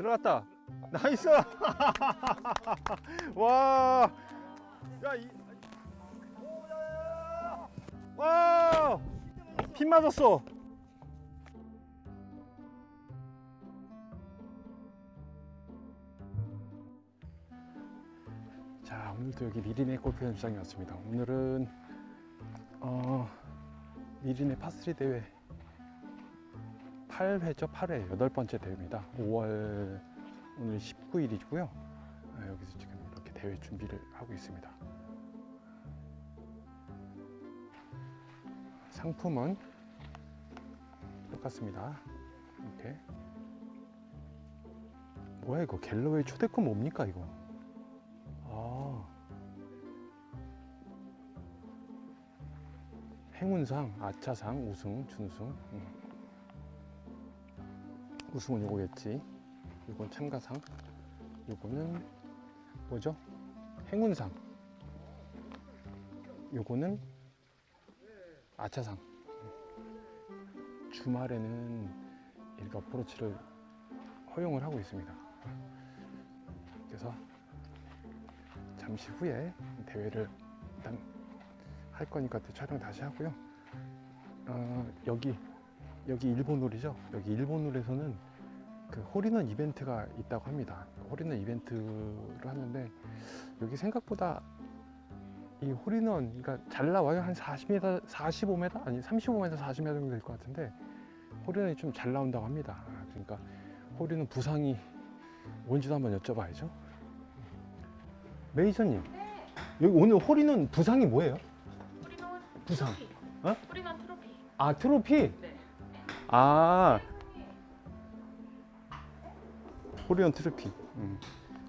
들어갔다. 나이스. 와. 야 이. 와. 핀 맞았어. 자 오늘도 여기 미리네 골프 연습장에 왔습니다. 오늘은 어, 미리네 파3 대회 8회죠 8회 여덟 번째 대회입니다. 5월 오늘 19일이고요. 여기서 지금 이렇게 대회 준비를 하고 있습니다. 상품은 똑같습니다. 이렇게 뭐야 이거 갤러웨이 초대권 뭡니까 이거? 아 행운상, 아차상, 우승, 준우승. 음. 우승은 요거겠지. 요건 참가상. 요거는 뭐죠? 행운상. 요거는 아차상. 주말에는 이렇게 어프로치를 허용을 하고 있습니다. 그래서 잠시 후에 대회를 일단 할 거니까 또 촬영 다시 하고요. 어, 여기 여기 일본 홀이죠. 여기 일본 홀에서는 그 홀인원 이벤트가 있다고 합니다. 홀인원 이벤트를 하는데 여기 생각보다 이 홀인원 그러니까 잘 나와요. 한 40m, 45m 아니 35m, 40m 정도 될 것 같은데 홀인원이 좀 잘 나온다고 합니다. 아, 그러니까 홀인원 부상이 뭔지도 한번 여쭤봐야죠. 메이저님 여기 오늘 홀인원 부상이 뭐예요? 우리만 부상. 트로피. 어? 우리만 트로피. 아 트로피? 네. 아 홀인원 트로피 음.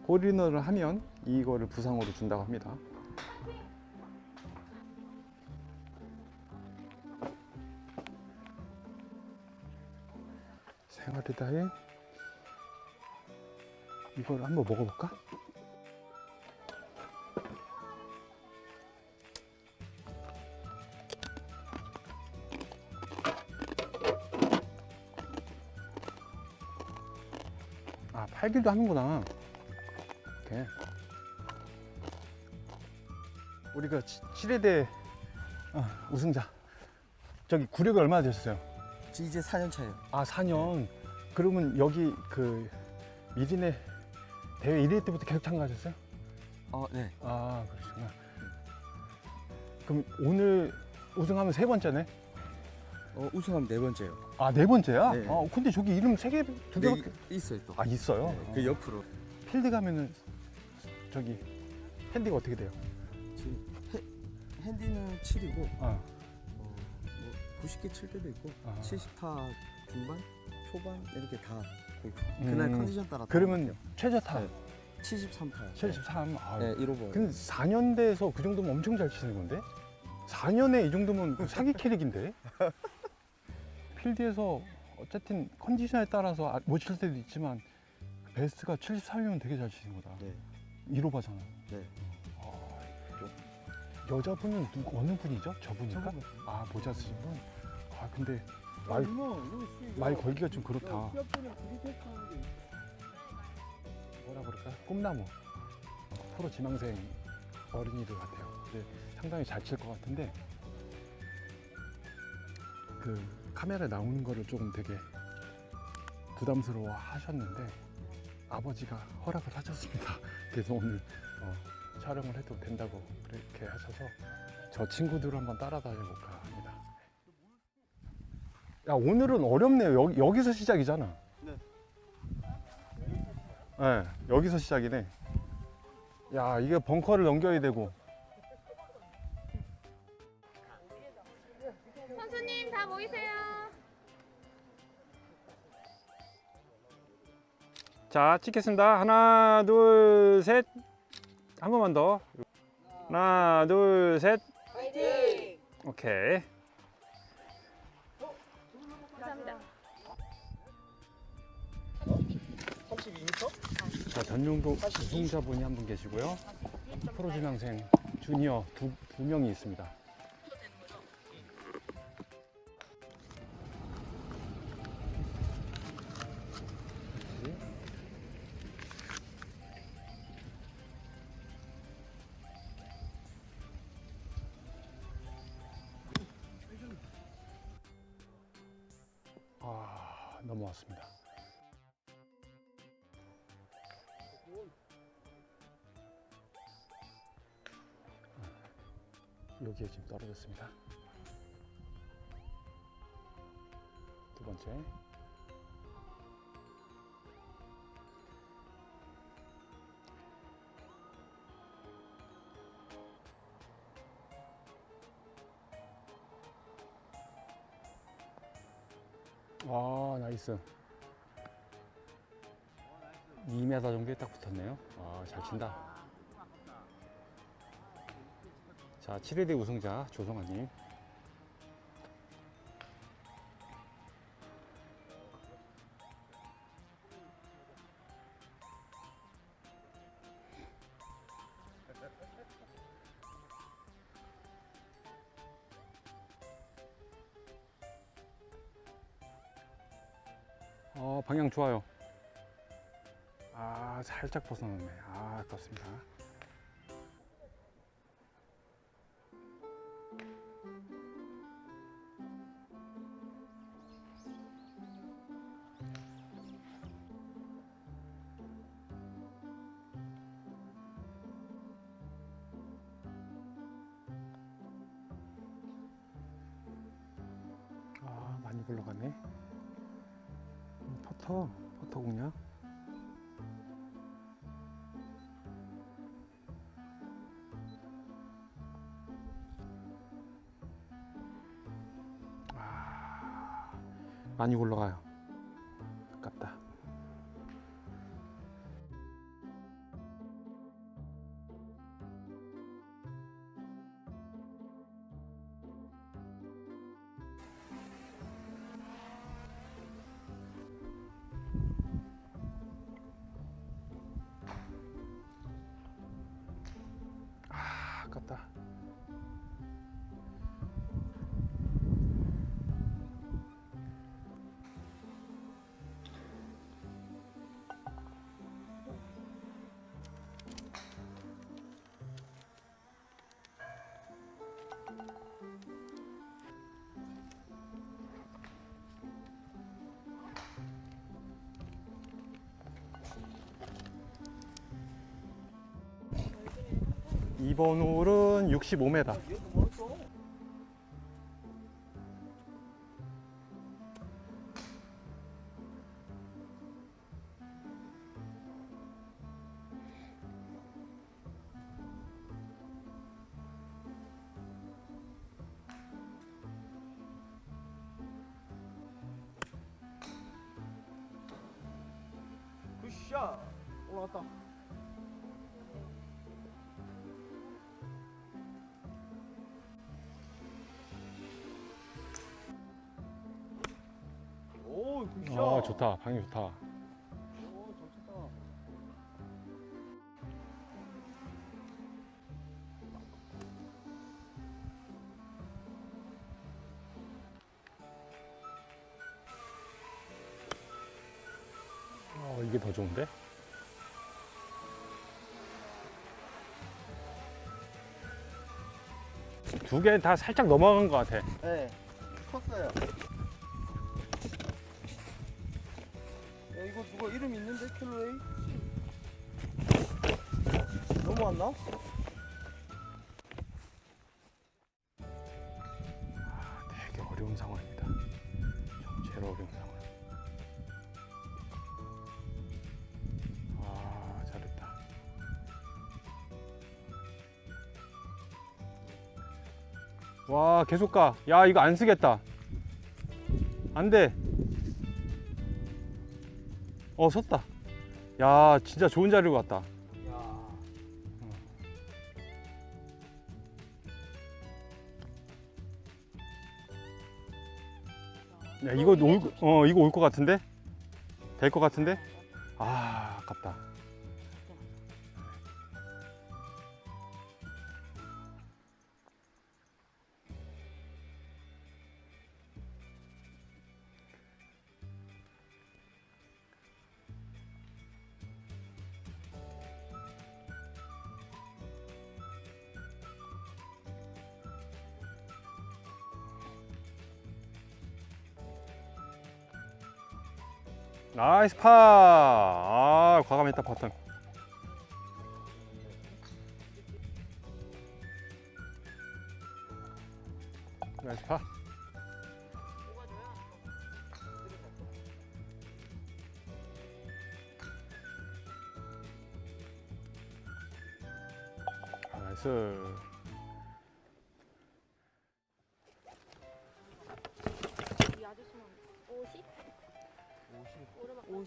홀인원을 하면 이거를 부상으로 준다고 합니다 생활의 이걸 한번 먹어볼까? 아 팔기도 하는구나 이렇게 우리가 7회대 어, 우승자 저기 구력이 얼마나 되셨어요? 저 이제 4년 차예요. 아 4년 그러면 여기 그 미리네 대회 1회 때부터 계속 참가하셨어요? 어, 네. 아 그러시구나 그럼 오늘 우승하면 세 번째네? 어, 우승하면 네 번째요. 아 네 번째야? 네. 아 근데 저기 이름 세 개, 두 네, 개밖에 이- 있어요 또. 아 있어요? 네, 그 옆으로 필드 가면은 저기 핸디가 어떻게 돼요? 지금 헤, 핸디는 7이고 아, 어, 뭐 90개 칠 때도 있고 아. 70타 중반, 초반 이렇게 다 골프. 그날 음, 컨디션 따라 그러면 최저타 네. 73타요. 73. 아, 네, 1오버. 근데 4년대에서 그 정도면 엄청 잘 치는 건데? 4년에 이 정도면 그 사기 캐릭인데? 필드에서 어쨌든 컨디션에 따라서 아, 못칠 때도 있지만 베스트가 73이면 되게 잘 치는 거다. 네. 1호 바잖아. 네. 아, 여자분은 누구, 어느 분이죠? 저분인가? 아, 모자 쓰신 분? 아, 근데 말, 말 걸기가 좀 그렇다. 뭐라 그럴까? 꿈나무. 프로 지망생 어린이들 같아요. 근데 상당히 잘 칠 것 같은데 그 카메라에 나오는 거를 조금 되게 부담스러워 하셨는데 아버지가 허락을 하셨습니다. 그래서 오늘 어, 촬영을 해도 된다고 그렇게 하셔서 저 친구들 한번 따라다녀 볼까 합니다. 야 오늘은 어렵네요. 여기, 여기서 시작이잖아. 네. 네, 여기서 시작이네. 야 이게 벙커를 넘겨야 되고 자 찍겠습니다. 하나 둘 셋. 한 번만 더. 하나 둘셋. 오케이. 감사합니다. 자 전용도 우승자분이 한 분 계시고요. 프로 지망생 주니어 두, 두 명이 있습니다 넘어왔습니다. 여기에 지금 떨어졌습니다. 두 번째. 나이스. 2m 정도에 딱 붙었네요. 아, 잘 친다. 자, 7회대 우승자 조성아님. 방향 좋아요. 아, 살짝 벗어났네. 아, 아깝습니다. 아, 많이 굴러가네. 음, 퍼터, 퍼터 공략. 아, 많이 굴러가요. 아, 아깝다. 이번 홀은 65m. 굿샷 올라갔다 아, 좋다. 방향 좋다. 어, 이게 더 좋은데? 두 개 다 살짝 넘어간 것 같아. 네 컸어요 야 이거 누가 이름 있는데 킬로웨이 넘어왔나? 아, 되게 어려운 상황입니다. 제일 어려운 상황. 아, 잘했다. 와, 계속 가. 야, 이거 안 쓰겠다. 안 돼. 어, 섰다. 야, 진짜 좋은 자리로 갔다. 야 야, 이거 올, 어, 이거 올 것 같은데? 될 것 같은데? 아, 아깝다. 나이스 파. 아, 과감했다 버튼. 나이스 파. 아, 나이스.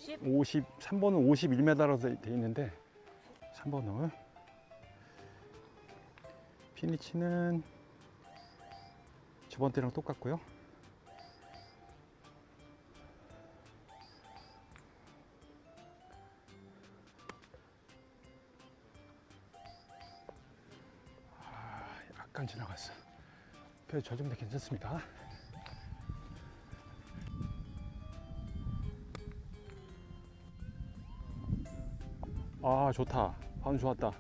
50? 50? 50, 3번은 51m라고 돼 있는데 3번은 피니치는 저번 때랑 똑같고요. 아, 약간 지나갔어. 그래도 저 정도 괜찮습니다. 아 좋다. 반 좋았다.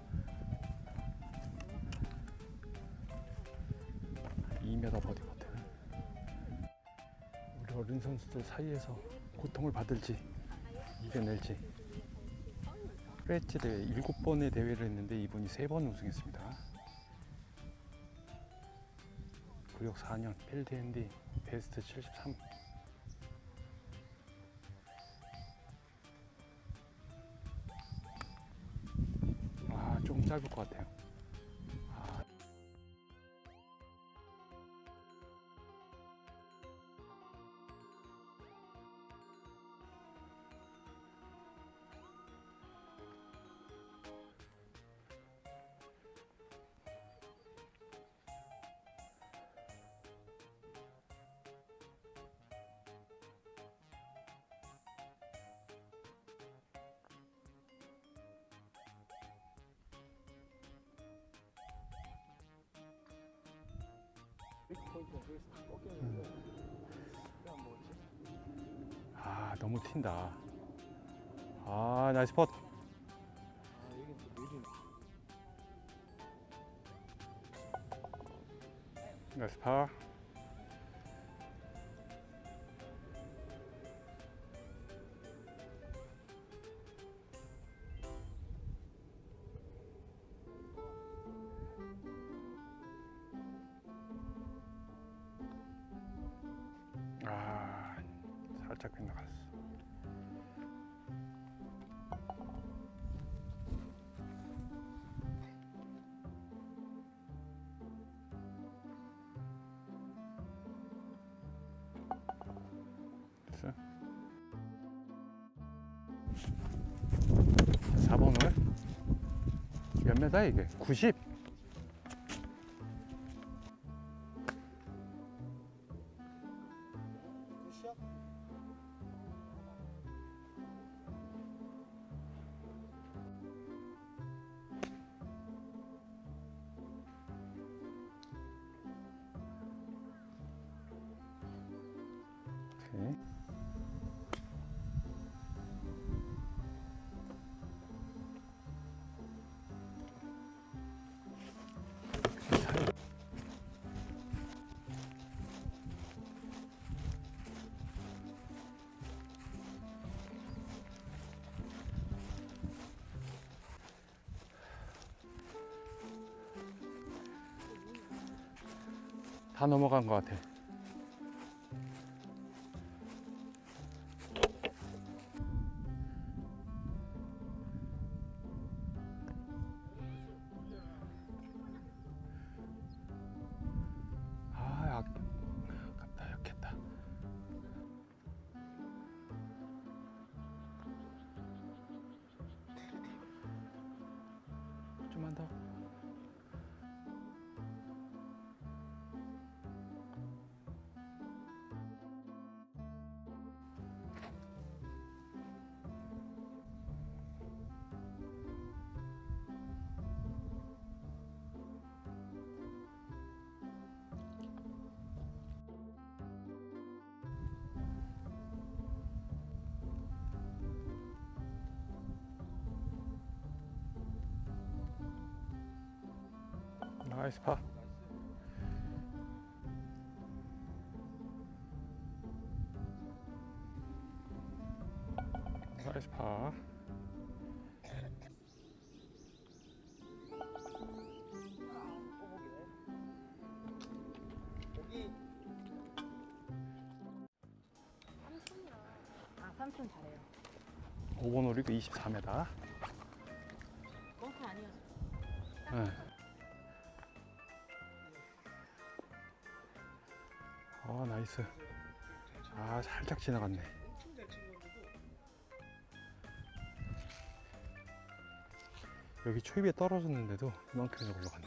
2m 버디 버튼. 우리 어린 선수들 사이에서 고통을 받을지 이겨낼지. 프레치 대회 7번의 대회를 했는데 이분이 3번 우승했습니다. 구력 4년 필드 핸디 베스트 73 짧을 것 같아요. 아. 아, 너무 튄다. 아, 나이스 펫. 나이스 파. 빗나갔어. 됐어. 4번을 몇 메다 이게? 90? 다 넘어간 것 같아. 나이스 파. 나이스 파. 삼촌이야. 아 삼촌 잘해요. 5번 홀이고 24m. 나이스. 아 살짝 지나갔네. 여기 초입에 떨어졌는데도 이만큼이나 올라갔네.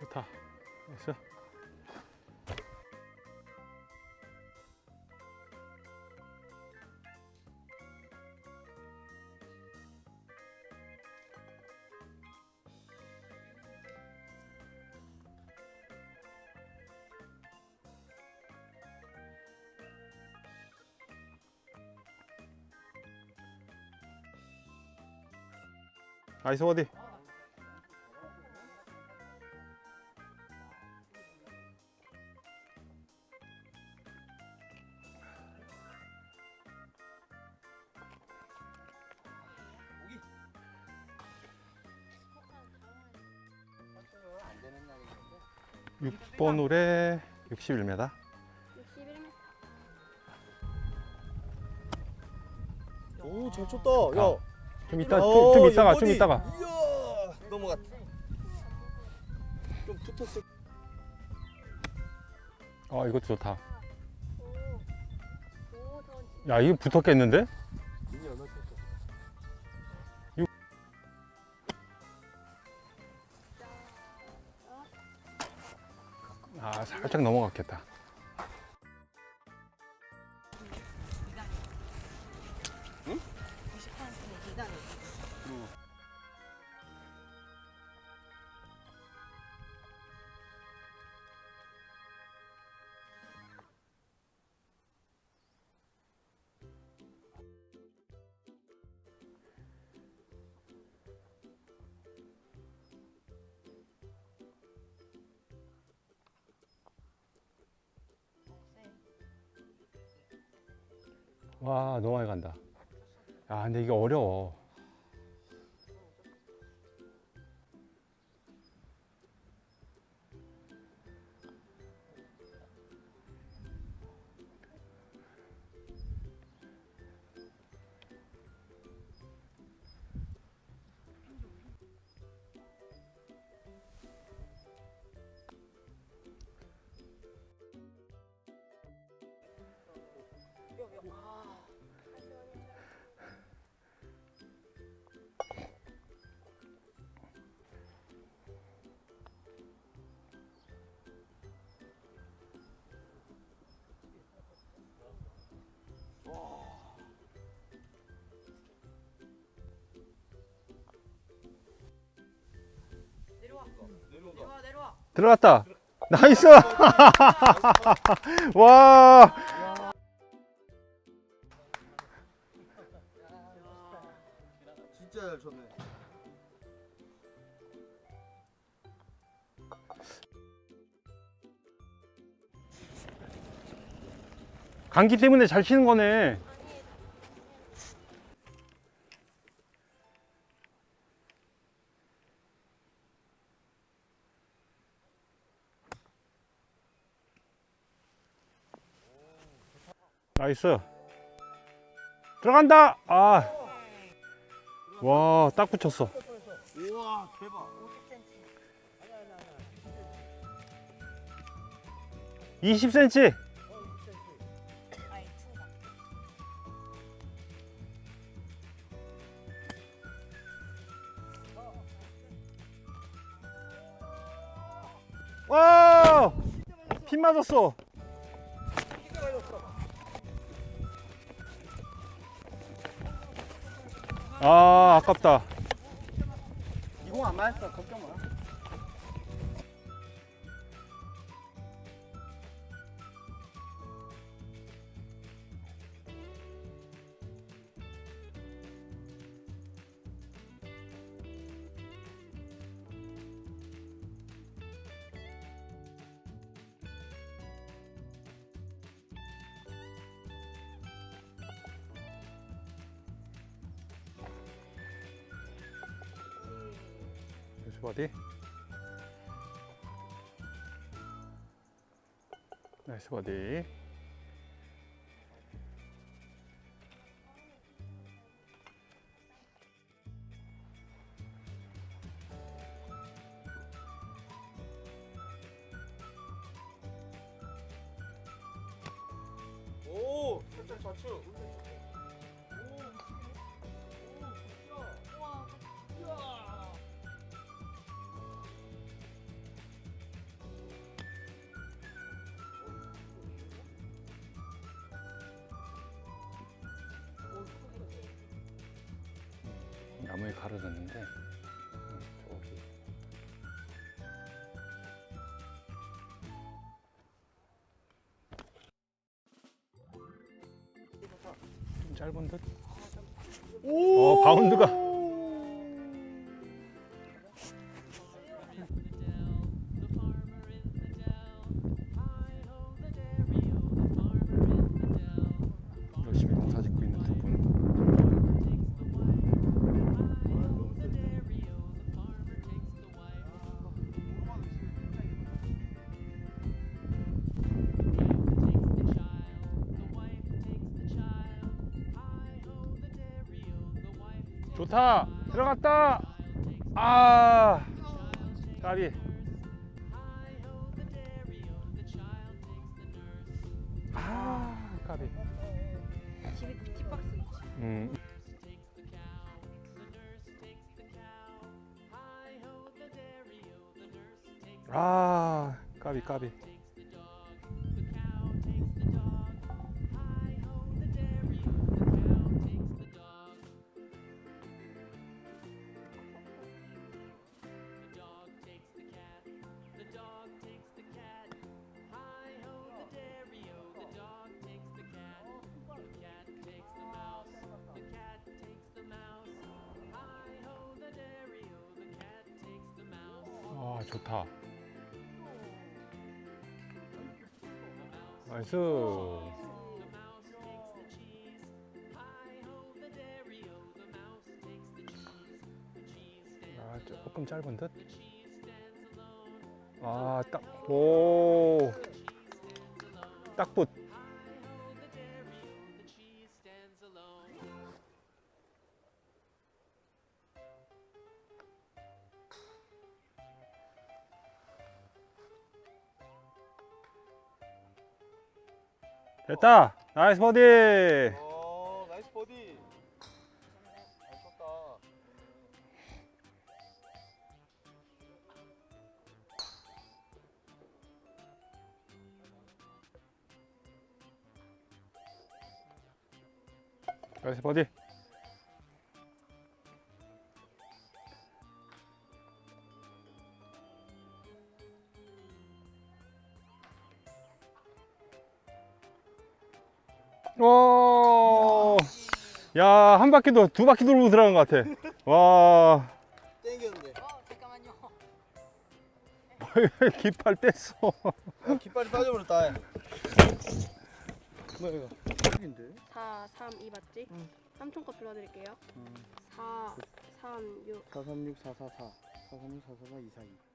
좋다. 나이 나이스 어디? 안 되는 날인데. 6번 홀에 61m. 61m. 오, 잘 쳤다. 가. 야. 좀 이따 어, 좀, 좀 이따가 좀 연거리. 이따가. 이야, 넘어갔다. 좀 붙었을. 어 이것도 좋다. 야 이거 붙었겠는데? 눈이 얼마 쳤어? 아 살짝 넘어갔겠다. 90%는 이단이. 와 너무 많이 간다. 야 근데 이게 어려워. 내려와, 내려와. 들어갔다. 나이스. 와. 진짜 잘 쳤네. 감기 때문에 잘 치는 거네. 나이스. 들어간다. 아. 와, 딱 붙였어. 우와, 대박. 20cm. 아이, 친다. 와! 핀 맞았어. 아, 아깝다. 이공 안 맞았어. 걱정 마. 버디. 나이스 버디. 나무에 가려졌는데 음, 저기 좀 짧은 듯? 어 바운드가 들어갔다 아 까비 아 까비 집에 뒷박스 있지. 음 아, 까비 까비. 좋다. 나이스. 아, 조금 짧은 듯. 아, 딱, 오. 딱 붙. 됐다. 나이스 버디. 어 나이스 버디 잘 쳤다 나이스 버디. 한 바퀴도 두 바퀴 돌고 들어간 것 같아. 와. 땡겼는데 어 잠깐만요. 깃발 뺐어. 야 깃발이 빠져버렸다 뭐야 이거 인데 4, 3, 2 맞지? 응. 삼촌 거 불러드릴게요. 음. 4, 3, 6. 436 444 436 444 242